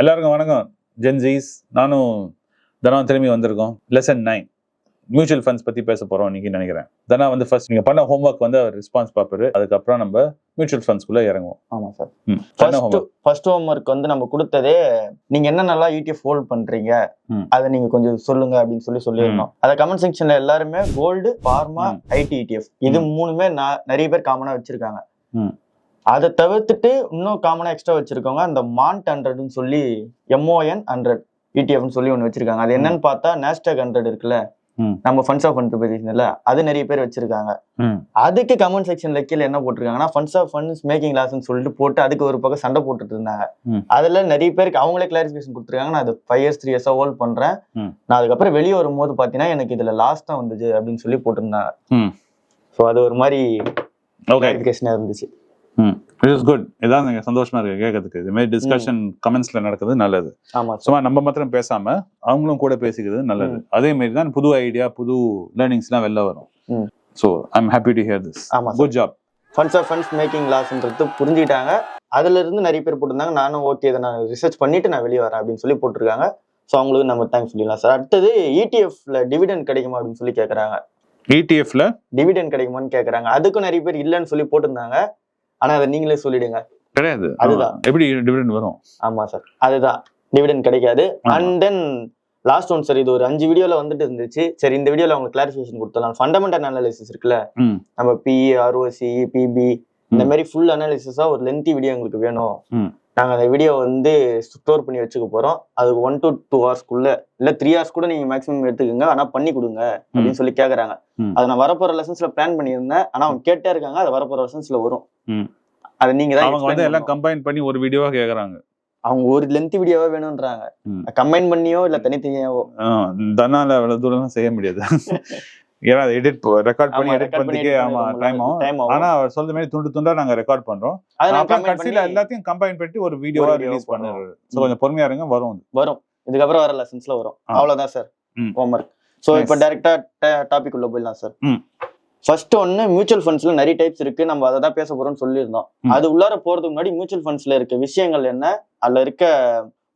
எல்லாருக்கும் வணக்கம். ஜென்ஜீஸ் நானும் தனா திரும்பி வந்திருக்கோம். லெசன் நைன் மியூச்சுவல் ஃபண்ட்ஸ் பத்தி பேச போறோம் இன்னைக்கு நினைக்கிறேன். தனா வந்து ஃபர்ஸ்ட் நீங்க பண்ண ஹோம்ஒர்க் வந்து அவர் ரெஸ்பான்ஸ் பார்ப்பாரு. அதுக்கப்புறம் நம்ம மியூச்சுவல் ஃபண்ட்ஸ்குள்ள இறங்குவோம். ஆமா சார். என்ன ஃபர்ஸ்ட்? ஃபர்ஸ்ட் ஹோம்ஒர்க் வந்து நம்ம கொடுத்ததே நீங்க என்னென்னலாம் யூடிஎஃப் ஹோல்ட் பண்றீங்க ம். அதை நீங்க கொஞ்சம் சொல்லுங்க அப்படின்னு சொல்லி சொல்லியிருந்தோம். அத கமெண்ட் செக்ஷன்ல எல்லாருமே கோல்டு ஃபார்மா ம். ஐடி இடிஎஃப் இது மூணுமே நா- நிறைய பேர் காமனா வச்சிருக்காங்க. அதை தவிர்த்துட்டு இன்னும் காமனா எக்ஸ்ட்ரா வச்சிருக்கவங்க அந்த மாண்ட் ஹண்ட்ரட்னு சொல்லி எம்ஓஎன் ஹண்ட்ரட் இடிஎஃப்னு சொல்லி ஒன்று வச்சிருக்காங்க. அது என்னன்னு பார்த்தா நேஸ்டாக் ஹண்ட்ரட் இருக்குல்ல. நம்ம ஃபண்ட்ஸ் ஆஃப் ஃபண்ட் பேசியிருந்தோம்ல? அது நிறைய பேர் வச்சிருக்காங்க. அதுக்கு கமெண்ட் செக்ஷன்ல கீழே என்ன போட்டிருக்காங்கன்னா ஃபண்ட்ஸ் ஆஃப் ஃபண்ட்ஸ் மேக்கிங் லாஸ்ன்னு சொல்லிட்டு போட்டு அதுக்கு ஒரு பக்கம் சண்டை போட்டுட்டு இருந்தாங்க. அதுல நிறைய பேருக்கு அவங்களே கிளாரிஃபிகேஷன் கொடுத்துருக்காங்க. நான் அது ஃபைவ் இயர்ஸ் த்ரீ இயர்ஸா ஹோல்ட் பண்றேன். ம். நான் அதுக்கப்புறம் வெளியே வரும்போது பாத்தீங்கன்னா எனக்கு இதுல லாஸ் தான் வந்துச்சு அப்படின்னு சொல்லி போட்டிருந்தாங்க. ஸோ அது ஒரு மாதிரி கிளாரிஃபிகேஷனா இருந்துச்சு. ம் இட் இஸ் குட் இதான் நீங்க சந்தோஷமா இருக்கு கேட்கறதுக்கு. இது மாதிரி டிஸ்கஷன் கமெண்ட்ஸ்ல நடக்கிறது நல்லது. ஆமா சார் சும்மா நம்ம மாத்திரம் பேசாம அவங்களும் கூட பேசிக்கிறது நல்லது. அதே மாதிரி தான் புது ஐடியா புது லேர்னிங்ஸ்லாம் வெளில வரும். So I am happy to hear this ஆமா good job funds of funds making லாஸ்ன்றது புரிஞ்சுக்கிட்டாங்க. அதுல இருந்து நிறைய பேர் போட்டிருந்தாங்க. நானும் ஓகே இதை நான் ரிசர்ச் பண்ணிட்டு நான் வெளியே வரேன் அப்படின்னு சொல்லி போட்டிருக்காங்க. ஸோ அவங்களுக்கு நம்ம தேங்க்ஸ் சொல்லிடலாம் சார் அடுத்தது E இடிஎஃப்ல டிவிடெண்ட் கிடைக்குமா அப்படின்னு சொல்லி கேட்குறாங்க இடிஎஃப்ல டிவிடெண்ட் கிடைக்குமான்னு கேட்குறாங்க அதுக்கும் நிறைய பேர் இல்லைன்னு சொல்லி போட்டிருந்தாங்க. ஆனா அதை நீங்களே சொல்லிடுங்க. கிடையாது. அதுதான். எப்படி டிவிடெண்ட் வரும்? ஆமா சார் அதுதான். டிவிடெண்ட் கிடைக்காது. And then last one sir இது ஒரு அஞ்சு வீடியோல வந்துட்டு இருந்துச்சு. சரி இந்த வீடியோல உங்களுக்கு கிளாரிஃபிகேஷன் கொடுத்தலாம் ஃபண்டமெண்டல் அனாலிசிஸ் இருக்குல்ல. நம்ம பிஇ ஆர்ஓசி பிபி இந்த. மாதிரி ஃபுல் அனாலிசிஸா ஒரு லென்த்தி வீடியோ எங்களுக்கு வேணும். ம். நாங்க அந்த வீடியோ வந்து ஸ்டோர் பண்ணி வச்சுக்க போறோம் அதுக்கு ஒன் டு டூ ஹவர்ஸ்க்குள்ள இல்ல த்ரீ ஹவர்ஸ் கூட நீங்க மேக்ஸிமம் எடுத்துக்கோங்க ஆனா பண்ணி கொடுங்க அப்படின்னு சொல்லி கேக்குறாங்க ம். அதை நான் வரப்போற லெசன்ஸ்ல பிளான் பண்ணியிருந்தேன் ஆனா அவங்க கேட்டே இருக்காங்க அது வரப்போற லெசன்ஸ்ல வரும். அது நீங்க தான் அவங்க வந்து எல்லாம். கம்பைன் பண்ணி ஒரு வீடியோவா கேக்குறாங்க அவங்க ஒரு லென்த் வீடியோவா வேணும்ன்றாங்க. கம்பைன் பண்ணியோ இல்ல தனித்தனியாவோ தன்னால அவ்வளவு தூரம் செய்ய முடியாது ஏன்னா எடிட் ரெக்கார்ட் பண்ணி எடிட் record பண்ணி பண்ணதுக்கே edit ஆமா டைம் ஆகும். ஆனா அவர் சொல்ற மாதிரி துண்டு துண்டா நாங்க ரெக்கார்ட் பண்றோம் அதை அப்புறம் கடைசியில எல்லாத்தையும் கம்பைன் பண்ணி ஒரு வீடியோவா ரிலீஸ். பண்ணுறது ஸோ கொஞ்சம் பொறுமையா இருங்க வரும் அது. வரும் இதுக்கப்புறம் வர லெசன்ஸ்ல வரும். அவ்வளவுதான் சார் ம். Homework so Nice. இப்போ டைரக்டா டாபிக் உள்ள போயிடலாம் சார். ஃபர்ஸ்ட் ஒன்னு மியூச்சுவல் ஃபண்ட்ஸ்ல நிறைய டைப்ஸ் இருக்கு நம்ம அதை தான் பேச போறோம்னு சொல்லியிருந்தோம். அது உள்ளார போறதுக்கு முன்னாடி மியூச்சுவல் ஃபண்ட்ஸ்ல இருக்க விஷயங்கள் என்ன அதுல இருக்க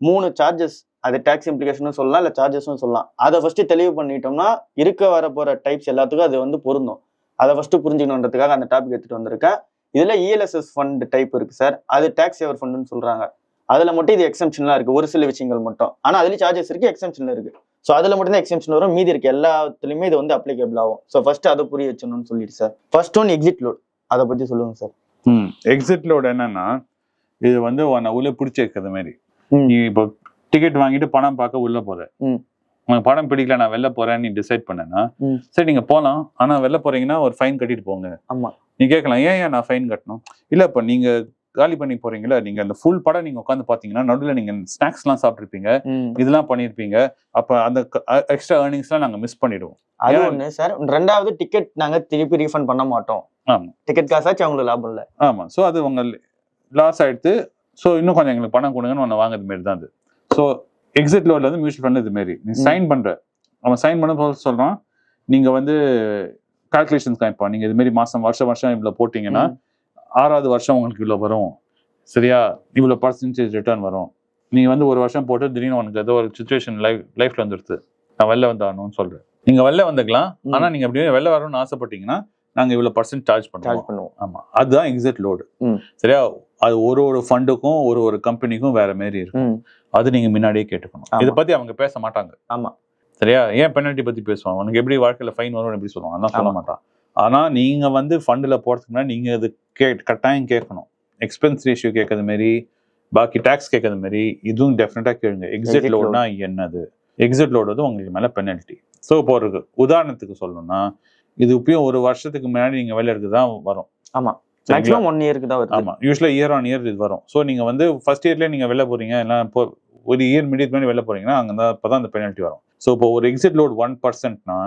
மூணு சார்ஜஸ் அது டாக்ஸ் இம்ப்ளிகேஷனும் சொல்லலாம் இல்ல சார்ஜஸும் சொல்லலாம். அதை ஃபர்ஸ்ட் தெளிவு பண்ணிட்டோம்னா இருக்க வர போற டைப்ஸ் எல்லாத்துக்கும் அது வந்து பொருந்தும். அதை ஃபர்ஸ்ட் புரிஞ்சுக்கணுன்றதுக்காக அந்த டாபிக் எடுத்துட்டு வந்திருக்கேன். இதுல இஎல்எஸ்எஸ் ஃபண்ட் டைப் இருக்கு சார் அது டாக்ஸ் சேவர் ஃபண்டுன்னு சொல்றாங்க. அதுல மட்டும் இது எக்ஸம்ஷன்லாம் இருக்கு ஒரு சில விஷயங்கள் மட்டும். ஆனா அதுலயும் சார்ஜஸ் இருக்கு எக்ஸம்ஷன் இருக்கு. ஸோ அதுல மட்டும் தான் எக்ஸம்ஷன் வரும். மீதி இருக்க எல்லாத்துலயுமே இது வந்து அப்ளிகபிள் ஆகும். ஸோ ஃபர்ஸ்ட் அதை புரிய வச்சணும்னு சொல்லிட்டு sir first one exit load அதை பத்தி சொல்லுங்க சார் ம். எக்ஸிட்லோட என்னன்னா இது வந்து உன்னை உள்ள பிடிச்சி மாதிரி. நீ இப்போ டிக்கெட் வாங்கிட்டு பணம் பார்க்க உள்ள போற. உனக்கு படம் பிடிக்கல நான் வெளில போறேன்னு நீ டிசைட் பண்ணனா. சரி நீங்க போலாம். ஆனா வெளில போறீங்கன்னா ஒரு ஃபைன் கட்டிட்டு போங்க. ஆமா. நீ கேட்கலாம் ஏன் ஏன் நான் ஃபைன் கட்டணும்? இல்ல இப்ப நீங்க காலி பண்ணி போறீங்களா நீங்க அந்த ஃபுல் படம் நீங்க உட்காந்து பாத்தீங்கன்னா நடுவில் நீங்க ஸ்நாக்ஸ் எல்லாம் சாப்பிட்டுருப்பீங்க. இதெல்லாம் பண்ணிருப்பீங்க அப்ப அந்த எக்ஸ்ட்ரா ஏர்னிங்ஸ்லாம் நாங்க மிஸ் பண்ணிடுவோம். அது? ஒண்ணு சார் ரெண்டாவது டிக்கெட் நாங்க திருப்பி ரீஃபண்ட் பண்ண மாட்டோம். ஆமா. டிக்கெட் காசாச்சும் அவங்களுக்கு லாபம் இல்ல. ஆமா. ஸோ அது உங்க லாஸ் ஆயிடுத்து ஸோ இன்னும் கொஞ்சம் எங்களுக்கு பணம் கொடுங்கன்னு ஒன்று வாங்குறது மாரி தான் அது. ஸோ எக்ஸிட் லோட்ல வந்து மியூச்சுவல் ஃபண்ட் இது மாரி நீ. சைன் பண்ற. அவன் சைன் பண்ண போது சொல்றான் நீங்க வந்து கால்குலேஷன்ஸ் காமிப்பான் நீங்க இது மாதிரி மாசம் வருஷம் வருஷம் இவ்வளவு போட்டீங்கன்னா. ஆறாவது வருஷம் உங்களுக்கு இவ்வளவு வரும். சரியா? இவ்வளவு பர்சன்டேஜ் ரிட்டர்ன் வரும். நீ வந்து ஒரு வருஷம் போட்டு திடீர்னு உனக்கு ஏதோ ஒரு சுச்சுவேஷன் லைஃப் லைஃப்ல வந்துடுது நான் வெளில வந்தாகணும்னு சொல்றேன். நீங்க வெளில வந்துக்கலாம். ஆனா நீங்க அப்படியே வெளில வரணும்னு ஆசைப்பட்டீங்கன்னா நாங்க இவ்வளவு பர்சன்ட் சார்ஜ் பண்ணுவோம். சார்ஜ் பண்ணுவோம். ஆமா. அதுதான் எக்ஸிட் லோடு. சரியா? அது ஒரு ஒரு ஃபண்டுக்கும் ஒரு ஒரு கம்பெனிக்கும் வேற மாதிரி இருக்கும். அது நீங்க முன்னாடியே கேட்டுக்கணும். இதை பத்தி அவங்க பேச மாட்டாங்க. ஆமா. சரியா? ஏன் பெனால்ட்டி பத்தி பேசுவாங்க? உனக்கு எப்படி வாழ்க்கையில ஃபைன் வரும் எப்படி சொல்லுவாங்க? அதெல்லாம் சொல்ல. மாட்டான். ஆனா நீங்க வந்து ஃபண்டுல போறதுக்கு முன்னாடி நீங்க அது கே கட்டாயம் கேட்கணும். எக்ஸ்பென்ஸ் ரேஷியோ கேட்கறது மாதிரி பாக்கி டாக்ஸ் கேட்கறது மாதிரி இதுவும் டெஃபினட்டா கேளுங்க. எக்ஸிட் லோடுனா என்னது? எக்ஸிட் லோடு வந்து உங்களுக்கு மேல பெனால்ட்டி ஸோ இப்போ ஒரு உதாரணத்துக்கு சொல்லணும்னா இது இப்பயும் ஒரு வருஷத்துக்கு முன்னாடி நீங்க வெளில எடுத்து தான் வரும். ஆமா. மேக்ஸிமம் ஒன் இயருக்கு தான் வருது. ஆமா யூஸ்வலா இயர் ஆன் இயர் இது வரும். ஸோ நீங்க வந்து ஃபர்ஸ்ட் இயர்லயே நீங்க வெளில போறீங்க இல்லை இப்போ ஒரு இயர் மீடியட் பண்ணி வெளில போறீங்கன்னா அங்கே தான் அப்பதான் அந்த பெனால்ட்டி வரும். ஸோ இப்போ ஒரு எக்ஸிட் லோட் ஒன் பர்சன்ட்னா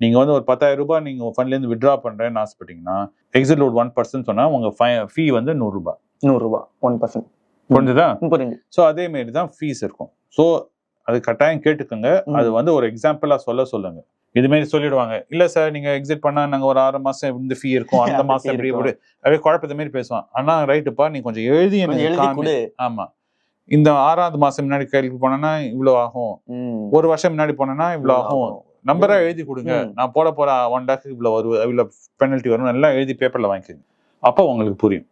நீங்க வந்து ஒரு பத்தாயிரம் ரூபாய் நீங்க ஃபண்ட்ல இருந்து வித்ட்ரா பண்றேன்னு ஆசைப்பட்டீங்கன்னா எக்ஸிட் லோட் ஒன் பர்சன்ட் சொன்னா உங்க ஃபீ வந்து நூறு ரூபாய். நூறு ரூபாய் ஒன் பர்சன்ட் புரிஞ்சுதா? புரியுது. ஸோ அதே மாதிரி தான் ஃபீஸ் இருக்கும். ஸோ அது கட்டாயம் கேட்டுக்கோங்க. அது வந்து ஒரு எக்ஸாம்பிளா சொல்ல சொல்லுங்க. இது மாதிரி சொல்லிடுவாங்க. இல்ல சார் நீங்க எக்ஸிட் பண்ணா நாங்க ஒரு ஆறு மாசம் இந்த ஃபீ இருக்கும். அந்த மாசம் இப்படி. இப்படி அப்படியே குழப்பத்த மாதிரி பேசுவான். ஆனா ரைட்டுப்பா நீ கொஞ்சம் எழுதி எனக்கு ஆமா. இந்த ஆறாவது மாசம் முன்னாடி கைக்கு போனேன்னா இவ்வளவு ஆகும். ஒரு வருஷம் முன்னாடி போனேன்னா இவ்வளவு ஆகும். நம்பரா. எழுதி கொடுங்க. நான் போட போற ஒன் லேக் இவ்வளவு வரும். இவ்வளவு பெனல்ட்டி வரும். எல்லாம் எழுதி பேப்பர்ல வாங்கிக்கோங்க. அப்போ உங்களுக்கு புரியும்.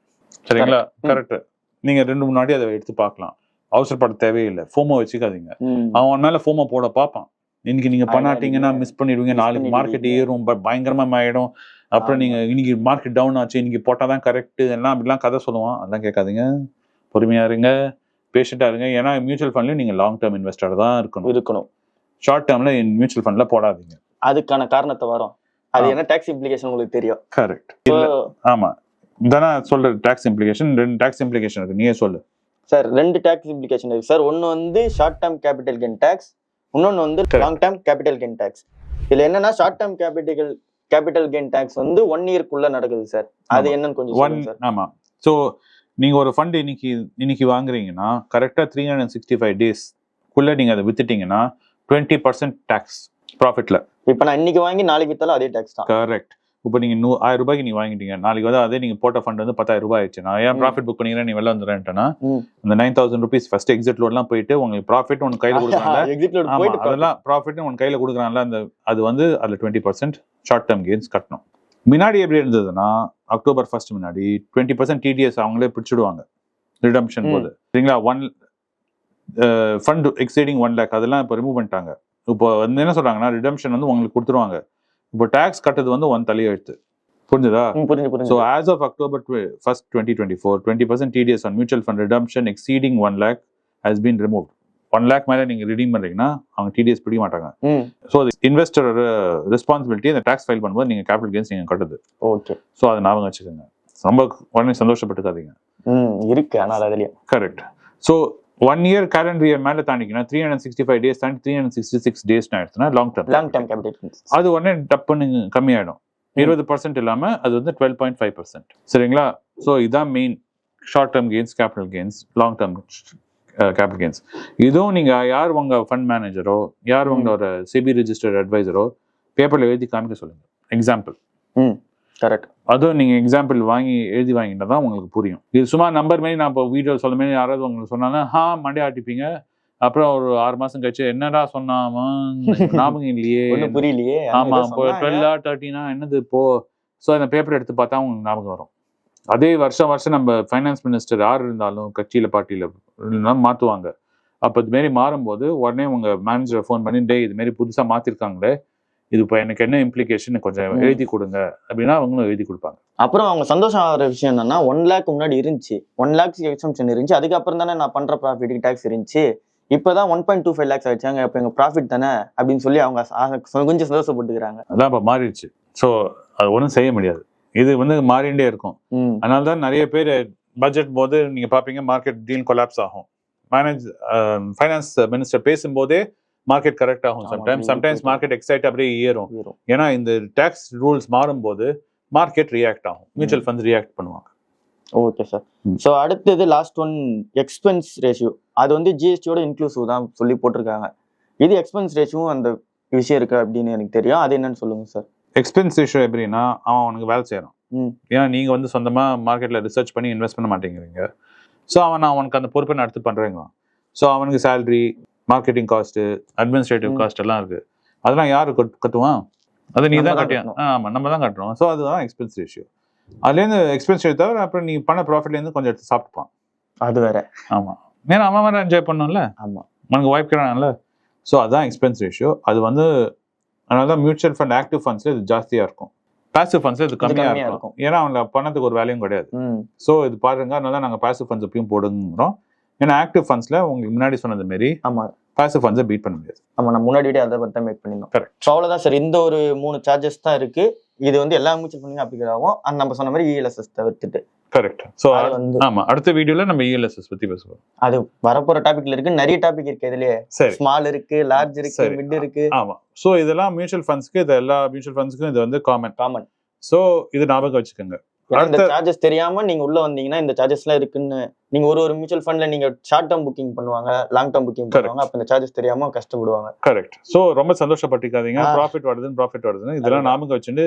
சரிங்களா. கரெக்ட் நீங்க ரெண்டு முன்னாடி அதை எடுத்து பார்க்கலாம். அவசரப்பட தேவையில்லை ஃபோமோ வச்சுக்காதீங்க. அவன் மேல ஃபோமோ போட பார்ப்பான். இன்னைக்கு நீங்க பண்ணாட்டீங்கன்னா மிஸ் பண்ணிடுவீங்க. நாளைக்கு மார்க்கெட். ஏறும். பயங்கரமா ஆயிடும். அப்புறம். நீங்க இன்னைக்கு மார்க்கெட் டவுன் ஆச்சு. இன்னைக்கு போட்டாதான் கரெக்ட் எல்லாம் அப்படிலாம் கதை சொல்லுவான். அதெல்லாம் கேட்காதீங்க. பொறுமையா இருங்க. பேஷண்டா இருங்க. ஏன்னா மியூச்சுவல் ஃபண்ட்லயும் நீங்க லாங் டேர்ம் இன்வெஸ்டர் தான் இருக்கணும். இருக்கணும். ஷார்ட் டேர்ம்ல மியூச்சுவல் ஃபண்ட்ல போடாதீங்க. அதுக்கான காரணத்தை வரும். அது. என்ன டாக்ஸ் இம்ப்ளிகேஷன் உங்களுக்கு தெரியும்? கரெக்ட் ஆமா. தானே சொல்ற டாக்ஸ் இம்ப்ளிகேஷன் ரெண்டு டாக்ஸ் இம்ப்ளிகேஷன் இருக்கு. நீயே சொல்லு. சார் ரெண்டு டாக்ஸ் இம்ப்ளிகேஷன் இருக்கு. சார் ஒன்னு வந்து short term capital gain tax இன்னொன்னு வந்து. Long term capital gain tax இதுல என்னன்னா short term capital capital gain tax வந்து ஒன் இயர்க்குள்ள நடக்குது சார் அது. என்னன்னு கொஞ்சம் ஒன் சொல்லுங்க சார் ஆமா. ஸோ நீங்க ஒரு ஃபண்ட் இன்னைக்கு இன்னைக்கு வாங்குறீங்கன்னா கரெக்டா three hundred sixty five days குள்ள நீங்க அதை வித்துட்டீங்கன்னா டுவெண்ட்டி பர்சன்ட் டேக்ஸ் ப்ராஃபிட்ல இப்போ நான் இன்னைக்கு வாங்கி நாளைக்கு வித்தாலும் அதே டாக்ஸ் தான். கரெக்ட் இப்போ நீங்க நூ ஆயிரம் ரூபாய்க்கு நீ வாங்கிட்டீங்க. நாளைக்கு வந்து அதே நீங்க போட்ட ஃபண்ட் வந்து பத்தாயிரம் ரூபாய் ஆயிடுச்சு. நான் ஏன். ப்ராஃபிட் புக் பண்ணிக்கிறேன் நீ வெளில வந்துடுறேன்ட்டனா ம். அந்த nine thousand rupees first exit லோட்லாம் போயிட்டு உங்களுக்கு ப்ராஃபிட் உனக்கு கையில கொடுக்குறாங்க அதெல்லாம் ப்ராஃபிட் உன் கையில கொடுக்குறான்ல அந்த அது வந்து அதுல twenty percent short term gains கட்டணும். முன்னாடி எப்படி இருந்ததுன்னா அக்டோபர் ஃபர்ஸ்ட் முன்னாடி டுவெண்ட்டி பர்சன்ட் டிடிஎஸ் அவங்களே பிடிச்சிடுவாங்க. ரிடம்ஷன். போது. சரிங்களா? One fund exciting one lakh அதெல்லாம் இப்போ ரிமூவ் பண்ணிட்டாங்க. இப்போ வந்து என்ன சொல்றாங்கன்னா ரிடம்ஷன் வந்து உங்களுக்கு கொடுத்துருவாங்க. இப்போ டாக்ஸ் கட்டது வந்து ஒன் தலையெழுத்து புரிஞ்சுதா? ம், புரிஞ்சு So புரிஞ்சு as of October tw- 1st, 2024, 20% TDS on mutual fund redemption exceeding 1 lakh has been removed. 1 lakh மேல நீங்க redeem பண்றீங்கன்னா அவங்க டிடிஎஸ் பிடிக்க மாட்டாங்க. ஸோ இன்வெஸ்டரோட ரெஸ்பான்சிபிலிட்டி அந்த டாக்ஸ் ஃபைல் பண்ணும்போது நீங்க கேபிட்டல் கெயின்ஸ் நீங்க கட்டுது ஓகே ஸோ அதை ஞாபகம் வச்சுக்கோங்க. ரொம்ப உடனே சந்தோஷப்பட்டுக்காதீங்க. இருக்கு ஆனால் அதுலயும் correct so one year calendar year மேல தாண்டிக்கினா three hundred sixty five days தாண்டி three hundred sixty six days ஆயிடுச்சுன்னா long term long term capital அது உடனே டப்புன்னு கம்மியாயிடும். இருபது பர்சன்ட் இல்லாம அது வந்து டுவெல் பாயிண்ட் ஃபைவ் பர்சன்ட் சரிங்களா? ஸோ இதான் main short term gains capital gains long term capital gains இதுவும் நீங்க யார் உங்க ஃபண்ட் மேனேஜரோ யார் உங்களோட சிபி ரிஜிஸ்டர்ட் அட்வைசரோ பேப்பர்ல எழுதி காமிக்க சொல்லுங்க. எக்ஸாம்பிள் ம். கரெக்ட் அதுவும் நீங்க எக்ஸாம்பிள் வாங்கி எழுதி வாங்கிட்டா தான் உங்களுக்கு புரியும். இது சும்மா நம்பர் மாரி நான் இப்போ வீடியோ சொல்ல மாரி யாராவது உங்களுக்கு சொன்னாங்கன்னா ஹா மண்டே ஆட்டிப்பீங்க? அப்புறம் ஒரு ஆறு மாசம் கழிச்சு என்னடா சொன்னாமா? ஞாபகம் இல்லையே. புரியலையே. ஆமா இப்போ டுவெல்லா தேர்ட்டினா என்னது இப்போ? ஸோ அந்த பேப்பர் எடுத்து பார்த்தா உங்களுக்கு ஞாபகம் வரும். அதே வருஷம் வருஷம் நம்ம ஃபைனான்ஸ் மினிஸ்டர் யார் இருந்தாலும் கட்சியில பார்ட்டியில இருந்தாலும் மாத்துவாங்க. அப்போ இது மாரி மாறும்போது உடனே உங்க மேனேஜரை ஃபோன் பண்ணி டேய் இது மாரி புதுசா மாத்திருக்காங்களே இது இப்போ எனக்கு என்ன இம்ப்ளிகேஷன் கொஞ்சம். எழுதி கொடுங்க அப்படின்னா அவங்களும் எழுதி கொடுப்பாங்க. அப்புறம் அவங்க சந்தோஷம் ஆகிற விஷயம் என்னன்னா ஒன் லேக் முன்னாடி இருந்துச்சு. ஒன் லேக்ஸ் எக்ஸம்ஷன் இருந்துச்சு. அதுக்கப்புறம் தானே நான் பண்ற ப்ராஃபிட்டுக்கு டேக்ஸ் இருந்துச்சு. இப்போதான் one point two five lakhs ஆயிடுச்சாங்க. இப்போ எங்க ப்ராஃபிட் தானே? அப்படின்னு சொல்லி அவங்க கொஞ்சம் சந்தோஷப்பட்டுக்கிறாங்க. அதான் இப்போ மாறிடுச்சு. ஸோ அது ஒன்றும் செய்ய முடியாது. இது வந்து மாறிண்டே இருக்கும். அதனால தான் நிறைய பேர் பட்ஜெட் போது நீங்க பாப்பீங்க மார்க்கெட் டீல் கொலாப்ஸ் ஆகும். மேனேஜ் ஃபைனான்ஸ் மினிஸ்டர் பேசும்போதே மார்க்கெட் கரெக்ட் ஆகும். Sometimes sometimes. மார்க்கெட் எக்ஸைட் அப்படியே ஏறும். ஏன்னா இந்த டாக்ஸ் ரூல்ஸ் மாறும்போது மார்க்கெட் ரியாக்ட் ஆகும். மியூச்சுவல் ஃபண்ட்ஸ் ரியாக்ட் பண்ணுவாங்க. Okay sir. ஸோ அடுத்தது லாஸ்ட் ஒன் எக்ஸ்பென்ஸ் ரேஷியோ அது வந்து ஜிஎஸ்டியோட இன்க்ளூசிவ் தான் சொல்லி போட்டிருக்காங்க. இது எக்ஸ்பென்ஸ் ரேஷியோவும் அந்த விஷயம் இருக்கு அப்படின்னு எனக்கு தெரியும். அது என்னன்னு சொல்லுங்க சார் எக்ஸ்பென்ஸ் ரேஷியோ எப்படின்னா அவன் அவனுக்கு வேலை செய்யறான். ஏன்னா நீங்க வந்து சொந்தமா மார்க்கெட்ல ரிசர்ச் பண்ணி இன்வெஸ்ட் பண்ண மாட்டேங்கிறீங்க. ஸோ அவன் அவனுக்கு அந்த பொறுப்பை நடத்து பண்றேங்கிறான். ஸோ அவனுக்கு salary marketing cost administrative. Cost எல்லாம் இருக்கு. அதெல்லாம் யாரு கட்டு- கட்டுவான் அதை நீ தான் தான் கட்டியா? கட்டணும். ஆமா நம்ம தான் கட்டுறோம். ஸோ அதுதான் எக்ஸ்பென்ஸ் ரேஷியோ அதுலேருந்து எக்ஸ்பென்ஸ் ரேஷியோ தவிர அப்புறம் நீ பண்ண ப்ராஃபிட்லேருந்து கொஞ்சம் எடுத்து சாப்பிட்டுப்பான். அது வேற. ஆமா. ஏன்னா அவன் வேற என்ஜாய் பண்ணணும்ல ஆமா. உனக்கு வாய்ப்புக்கிறான்ல ஸோ அதான் எக்ஸ்பென்ஸ் ரேஷியோ அது வந்து அதனால தான் மியூச்சுவல் ஃபண்ட் ஆக்டிவ் ஃபண்ட்ஸ்ல இது ஜாஸ்தியா இருக்கும். பாசிவ் ஃபண்ட்ஸ்ல இது கம்மியா கம்மியா இருக்கும். ஏன்னா அவங்க பணத்துக்கு ஒரு வேலையும் கிடையாது. ஸோ இது பாருங்க அதனால நாங்கள் பாசிவ் ஃபண்ட்ஸ் எப்பயும் போடுங்கிறோம். ஏன்னா ஆக்டிவ் ஃபண்ட்ஸ்ல உங்களுக்கு முன்னாடி சொன்னது மாரி ஆமா. பாசிவ் ஃபண்ட்ஸை பீட் பண்ண முடியாது. ஆமா நான் முன்னாடி அதை தான் மேக் பண்ணியிருந்தோம் Correct. ஸோ அவ்வளோதான் சார் இந்த ஒரு மூணு சார்ஜஸ் தான் இருக்கு. இது வந்து எல்லா மியூச்சுவல் அப்ளிகேட் ஆகும். அண்ட் நம்ம சொன்ன மாதிரி E இஎல்எஸ்எஸ் தவிர்த்துட்டு. கரெக்ட் ஸோ வந்து ஆமா. அடுத்த வீடியோல நம்ம E இஎல்எஸ்எஸ் பத்தி பேசுவோம். அது வரப்போற டாபிக்ல இருக்கு. நிறைய டாபிக் இருக்கு இதுலயே. சரி. ஸ்மால் இருக்கு லார்ஜ் இருக்கு. மிட் இருக்கு. ஆமா. ஸோ இதெல்லாம் மியூச்சுவல் ஃபண்ட்ஸ்க்கு இது எல்லா மியூச்சுவல் ஃபண்ட்ஸ்க்கும் இது வந்து காமன் காமன் ஸோ இது ஞாபகம் வச்சுக்கோங்க. இந்த சார்ஜஸ் தெரியாம நீங்க உள்ள வந்தீங்கன்னா இந்த சார்ஜஸ் எல்லாம் இருக்குன்னு நீங்க ஒரு ஒரு மியூச்சுவல் ஃபண்ட்ல நீங்க ஷார்ட் டேர்ம் புக்கிங் பண்ணுவாங்க லாங் டேர்ம் புக்கிங் பண்ணுவாங்க அப்ப இந்த சார்ஜஸ் தெரியாம கஷ்டப்படுவாங்க. கரெக்ட் சோ ரொம்ப சந்தோஷப்பட்டுக்காதீங்க. ஆ. ப்ராஃபிட் வருதுன்னு ப்ராஃபிட் வருதுன்னு இதெல்லாம். நாமங்க வச்சுட்டு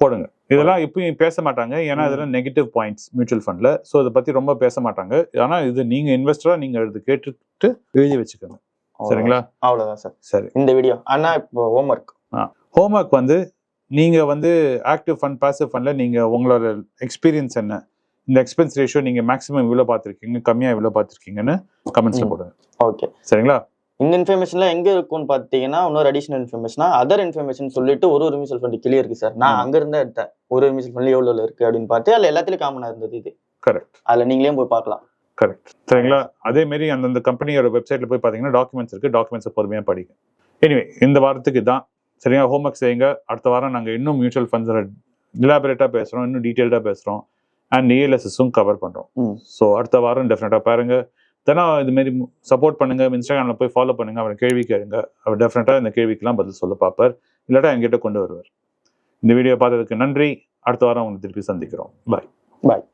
போடுங்க. இதெல்லாம் இப்பயும் பேச மாட்டாங்க. ஏன்னா. இதெல்லாம் நெகட்டிவ் பாயிண்ட்ஸ் மியூச்சுவல் ஃபண்ட்ல சோ இதை பத்தி ரொம்ப பேச மாட்டாங்க. ஆனா இது நீங்க இன்வெஸ்டரா நீங்க இது கேட்டுட்டு எழுதி வச்சுக்கோங்க. சரிங்களா? அவ்வளவுதான் சார். சரி. இந்த வீடியோ ஆனா இப்போ ஹோம்ஒர்க் ஹோம்ஒர்க் வந்து நீங்க வந்து ஆக்டிவ் ஃபண்ட் பாசிவ் ஃபண்ட்ல நீங்க உங்களோட எக்ஸ்பீரியன்ஸ் என்ன? இந்த எக்ஸ்பென்ஸ் ரேஷியோ நீங்க மேக்ஸிமம் இவ்வளவு பார்த்திருக்கீங்க? கம்மியா இவ்வளவு பார்த்திருக்கீங்கன்னு கமெண்ட்ஸ்ல. போடுங்க. ஓகே. சரிங்களா? இந்த இன்ஃபர்மேஷன்லாம் எங்க இருக்கும்னு பாத்தீங்கன்னா இன்னொரு அடிஷனல் இன்ஃபர்மேஷனா அதர் இன்ஃபர்மேஷன் சொல்லிட்டு ஒரு ஒரு மியூச்சுவல் ஃபண்ட் கிளியர் இருக்கு சார். நான் ஆமா. அங்க இருந்தா எடுத்தேன். ஒரு ஒரு மியூச்சுவல் ஃபண்ட் எவ்வளவு இருக்கு அப்படின்னு பார்த்து அதுல எல்லாத்துலயும் காமனா இருந்தது இது. கரெக்ட் அதுல நீங்களே போய் பார்க்கலாம். கரெக்ட் சரிங்களா? அதே மாதிரி அந்தந்த கம்பெனியோட வெப்சைட்ல போய் பாத்தீங்கன்னா டாக்குமெண்ட்ஸ் இருக்கு. டாக்குமெண்ட்ஸ் பொறுமையா படிங்க. எனிவே இந்த வாரத்துக்கு தான் சரியா ஹோம்ஒர்க் செய்யுங்க. அடுத்த வாரம் நாங்க இன்னும் மியூச்சுவல் ஃபண்ட்ஸ் இலாபரேட்டா பேசுறோம் இன்னும் டீட்டெயில்டா பேசுறோம். அண்ட் ஏஎல்எஸ்எஸும் கவர் பண்றோம். ம். ஸோ அடுத்த வாரம் டெஃபினட்டா பாருங்க. தினம் இது மாதிரி சப்போர்ட் பண்ணுங்க. இன்ஸ்டாகிராம்ல போய் ஃபாலோ பண்ணுங்க. அவர் கேள்வி கேளுங்க. அவர் டெஃபினட்டா இந்த கேள்விக்கெல்லாம் பதில் சொல்ல பார்ப்பார். இல்லாட்டா என்கிட்ட கொண்டு வருவார். இந்த வீடியோ பார்த்ததுக்கு நன்றி. அடுத்த வாரம் உங்களுக்கு திருப்பி சந்திக்கிறோம். பாய் பாய்